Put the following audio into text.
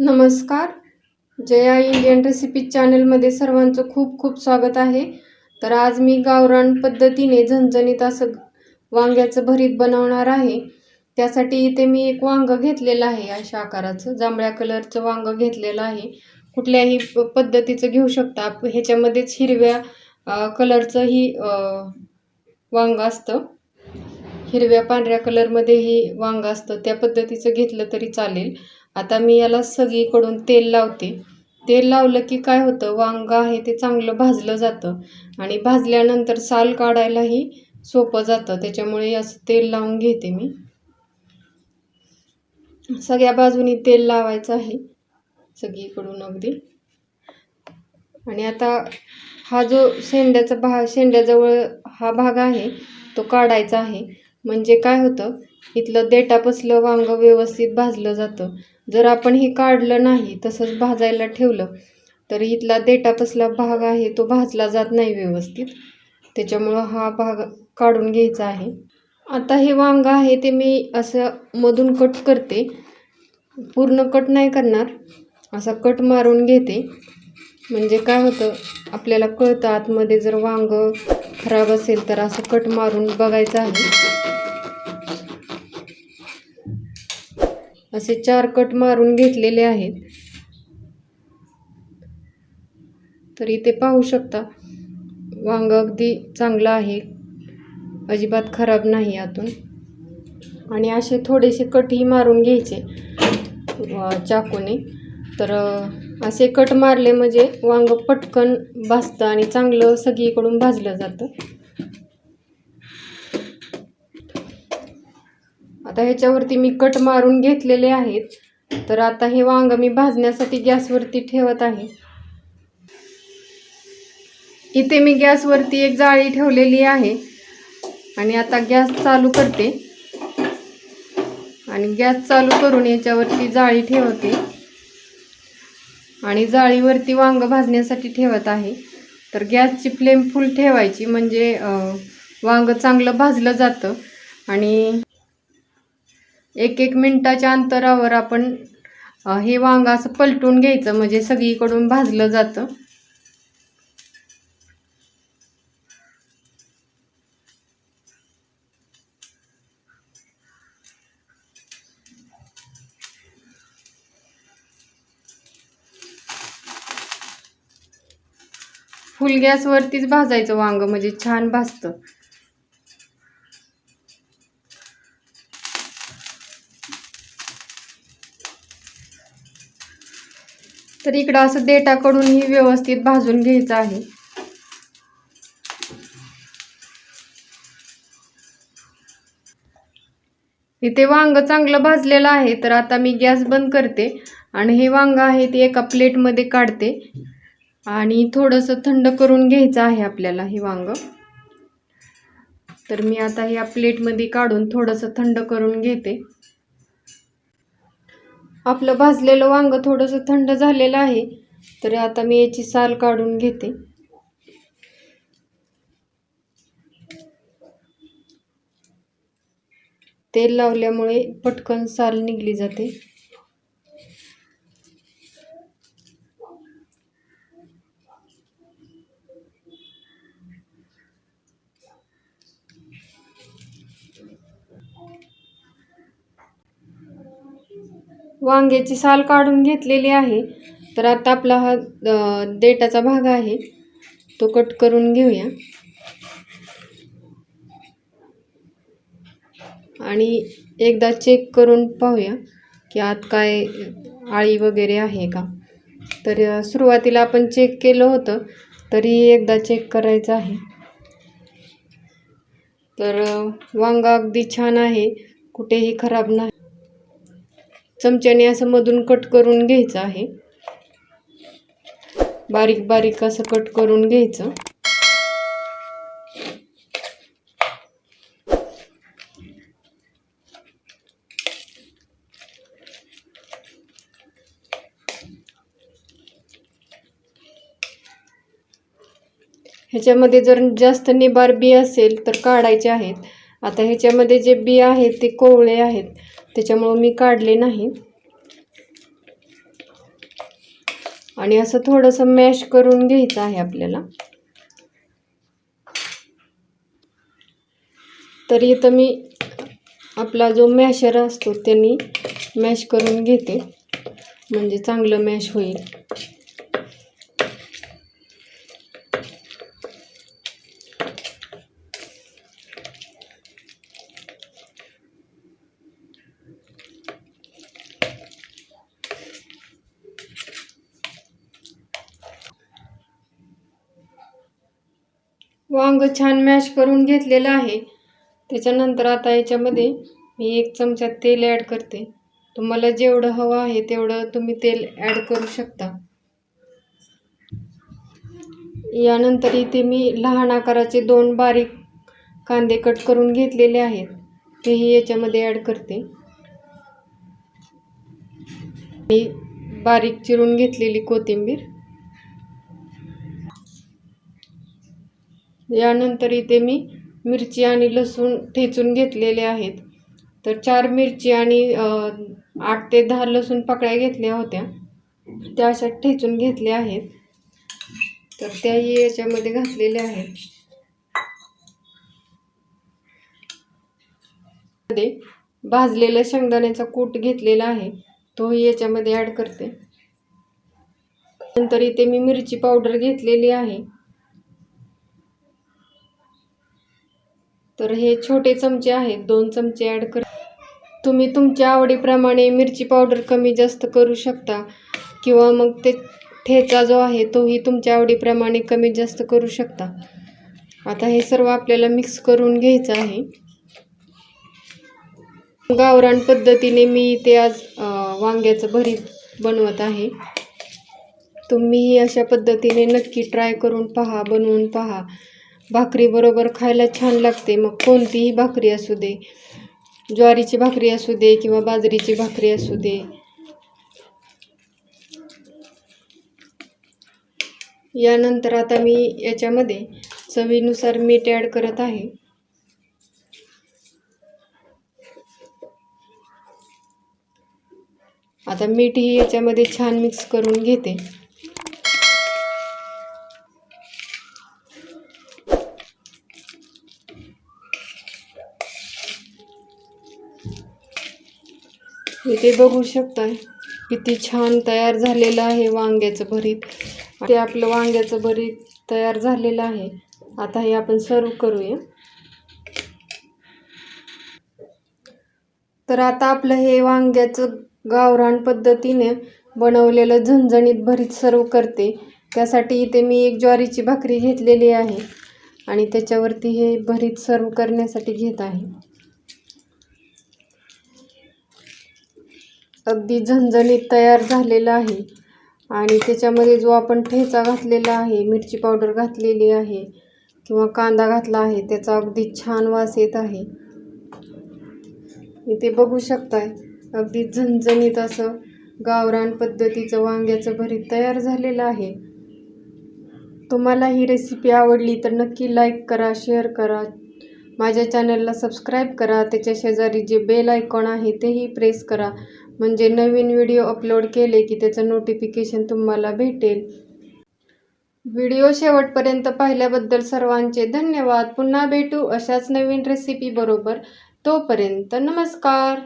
नमस्कार. Jaya Indian recipe चॅनलमध्ये सर्वांचं खूप खूप स्वागत आहे. तर आज मी गावरान पद्धतीने झणझणीत असं वांग्याचं भरीत बनवणार आहे. त्यासाठी इथे मी एक वांगं घेतलेलं आहे अशा आकाराचं. जांभळ्या कलरचं वांगं घेतलेलं आहे. कुठल्याही प पद्धतीचं घेऊ शकता. ह्याच्यामध्येच हिरव्या कलरचंही अ, वांगं असतं. हिरव्या पांढऱ्या कलरमध्येही वांगं असतं. त्या पद्धतीचं घेतलं तरी चालेल. आता मी याला सगळीकडून तेल लावते. तेल लावलं की काय होतं? वांगं आहे ते चांगलं भाजलं जातं. आणि भाजल्यानंतर साल काढायलाही सोपं जातं. त्याच्यामुळे असं तेल लावून घेते मी. सगळ्या बाजूनी तेल लावायचं आहे. सगळीकडून अगदी. आणि आता हा जो शेंड्याचा भाग शेंड्याजवळ हा भाग आहे तो काढायचा आहे. म्हणजे काय होतं? इथलं देटापसलं वांगं व्यवस्थित भाजलं जातं. जर आपण हे काढलं नाही तसंच भाजायला ठेवलं तर इथला देटापसला भाग आहे तो भाजला जात नाही व्यवस्थित. त्याच्यामुळं हा भाग काढून घ्यायचा आहे. आता हे वांग आहे ते मी असं मधून कट करते. पूर्ण कट नाही करणार असा कट मारून घेते. म्हणजे काय होतं आपल्याला कळतं आतमध्ये जर वांग खराब असेल तर असं कट मारून बघायचं आहे. असे चार कट मारून घेतलेले आहेत. तर इथे पाहू शकता वांग अगदी चांगलं आहे. अजिबात खराब नाही आतून. आणि असे थोडेसे कटही मारून घ्यायचे चाकूने. तर असे कट मारले म्हणजे वांग पटकन भाजतं आणि चांगलं सगळीकडून भाजलं जातं. आता ह्याच्यावरती मी कट मारून घेतलेले आहेत. तर आता हे वांग मी भाजण्यासाठी गॅसवरती ठेवत आहे. इथे मी गॅसवरती एक जाळी ठेवलेली आहे. आणि आता गॅस चालू करते. आणि गॅस चालू करून याच्यावरती जाळी ठेवते. आणि जाळीवरती वांग भाजण्यासाठी ठेवत आहे. तर गॅसची फ्लेम फुल ठेवायची म्हणजे वांग चांगलं भाजलं जातं. आणि एक एक मिनटाच्या अंतरावर आपण हे वांग असं पलटून घ्यायचं म्हणजे सगळीकडून भाजलं जातं. फुल गॅसवरतीच भाजायचं वांग म्हणजे छान भाजतं. तर इकडं असं देठाकडूनही व्यवस्थित भाजून घ्यायचं आहे. इथे वांग चांगलं भाजलेलं आहे तर आता मी गॅस बंद करते आणि हे वांग आहे ते एका प्लेटमध्ये काढते आणि थोडंसं थंड करून घ्यायचं आहे आपल्याला हे वांग. तर मी आता ह्या प्लेटमध्ये काढून थोडंसं थंड करून घेते. आपलं भाजलेलं वांग थोडंसं थंड झालेलं आहे तर आता मी याची साल काढून घेते. तेल लावल्यामुळे पटकन साल निघली जाते. वांग्याची साल काढून घेतलेली आहे. तर आता आपला हा देटाचा भाग आहे. तो कट करून घेऊया. आणि एकदा चेक करून पाहूया की आत काय आळी वगैरे आहे का. तर सुरुवातीला आपण चेक केलं होतं तरी एकदा चेक करायचं आहे. तर वांगा अगदी छान आहे. कुठेही खराब नाही. चमच्याने असं मधून कट करून घ्यायचं आहे. बारीक बारीक असं कट करून घ्यायचं. ह्याच्यामध्ये जर जास्त निबार बी असेल तर काढायचे आहेत. आता ह्याच्यामध्ये जे बी आहेत ते कोवळे आहेत. त्याच्यामुळं मी काढले नाही. आणि असं थोडंसं मॅश करून घ्यायचं आहे आपल्याला. तर इथं मी आपला जो मॅशर असतो त्यांनी मॅश करून घेते. म्हणजे चांगलं मॅश होईल. वांग छान मॅश करून घेतलेलं आहे. त्याच्यानंतर आता याच्यामध्ये मी एक चमचा तेल ॲड करते. तुम्हाला जेवढं हवं आहे तेवढं तुम्ही तेल ॲड करू शकता. यानंतर इथे मी लहान आकाराचे दोन बारीक कांदे कट करून घेतलेले आहेत. तेही याच्यामध्ये ॲड करते. मी बारीक चिरून घेतलेली कोथिंबीर. यानंतर इथे मी मिरची आणि लसूण ठेचून घेतलेले आहेत. तर चार मिरची आणि आठ ते दहा लसूण पकड्या घेतल्या होत्या. त्या अशा ठेचून घेतल्या आहेत. तर त्याही याच्यामध्ये घातलेल्या आहेत. मध्ये भाजलेला शेंगदाण्याचा कूट घेतलेला आहे. तोही याच्यामध्ये ॲड करते. नंतर इथे मी मिरची पावडर घेतलेली आहे. तर हे छोटे चमचे आहेत दोन चमचे ॲड कर. तुम्ही तुमच्या आवडीप्रमाणे मिरची पावडर कमी जास्त करू शकता किंवा मग ते ठेचा जो आहे तोही तुमच्या आवडीप्रमाणे कमी जास्त करू शकता. आता हे सर्व आपल्याला मिक्स करून घ्यायचं आहे. गावरान पद्धतीने मी ते आज वांग्याचं भरीत बनवत आहे. तुम्हीही अशा पद्धतीने नक्की ट्राय करून पहा बनवून पहा. भाकरीबरोबर खायला छान लागते. मग कोणतीही भाकरी असू दे ज्वारीची भाकरी असू दे किंवा बाजरीची भाकरी असू दे. यानंतर आता मी याच्यामध्ये चवीनुसार मीठ ॲड करत आहे. आता मीठही याच्यामध्ये छान मिक्स करून घेते. इथे बघू शकताय. किती छान तयार झालेलं आहे वांग्याचं भरीत. ते आपलं वांग्याचं भरीत तयार झालेलं आहे. आता हे आपण सर्व करूया. तर आता आपलं हे वांग्याचं गावरान पद्धतीने बनवलेलं झणझणीत भरीत सर्व करते. त्यासाठी इथे मी एक ज्वारीची भाकरी घेतलेली आहे. आणि त्याच्यावरती हे भरीत सर्व करण्यासाठी घेत आहे. अगदी झणझणीत तयार झालेला आहे. आणि त्याच्यामध्ये जो आपण ठेचा घातलेला आहे मिरची पावडर घातलेली आहे किंवा कांदा घातला आहे त्याचा अगदी छान वास येत आहे. इथे बघू शकताय अगदी झणझणीत असं गावरान पद्धतीचं वांग्याचं भरीत तयार झालेलं आहे. तुम्हाला ही रेसिपी आवडली तर नक्की लाईक करा शेअर करा. माझ्या चॅनलला सबस्क्राईब करा. त्याच्या शेजारी जे बेल आयकॉन आहे तेही प्रेस करा. म्हणजे नवीन व्हिडिओ अपलोड केले की त्याचं नोटिफिकेशन तुम्हाला भेटेल. व्हिडिओ शेवटपर्यंत पाहिल्याबद्दल सर्वांचे धन्यवाद. पुन्हा भेटू अशाच नवीन रेसिपी बरोबर. तोपर्यंत नमस्कार.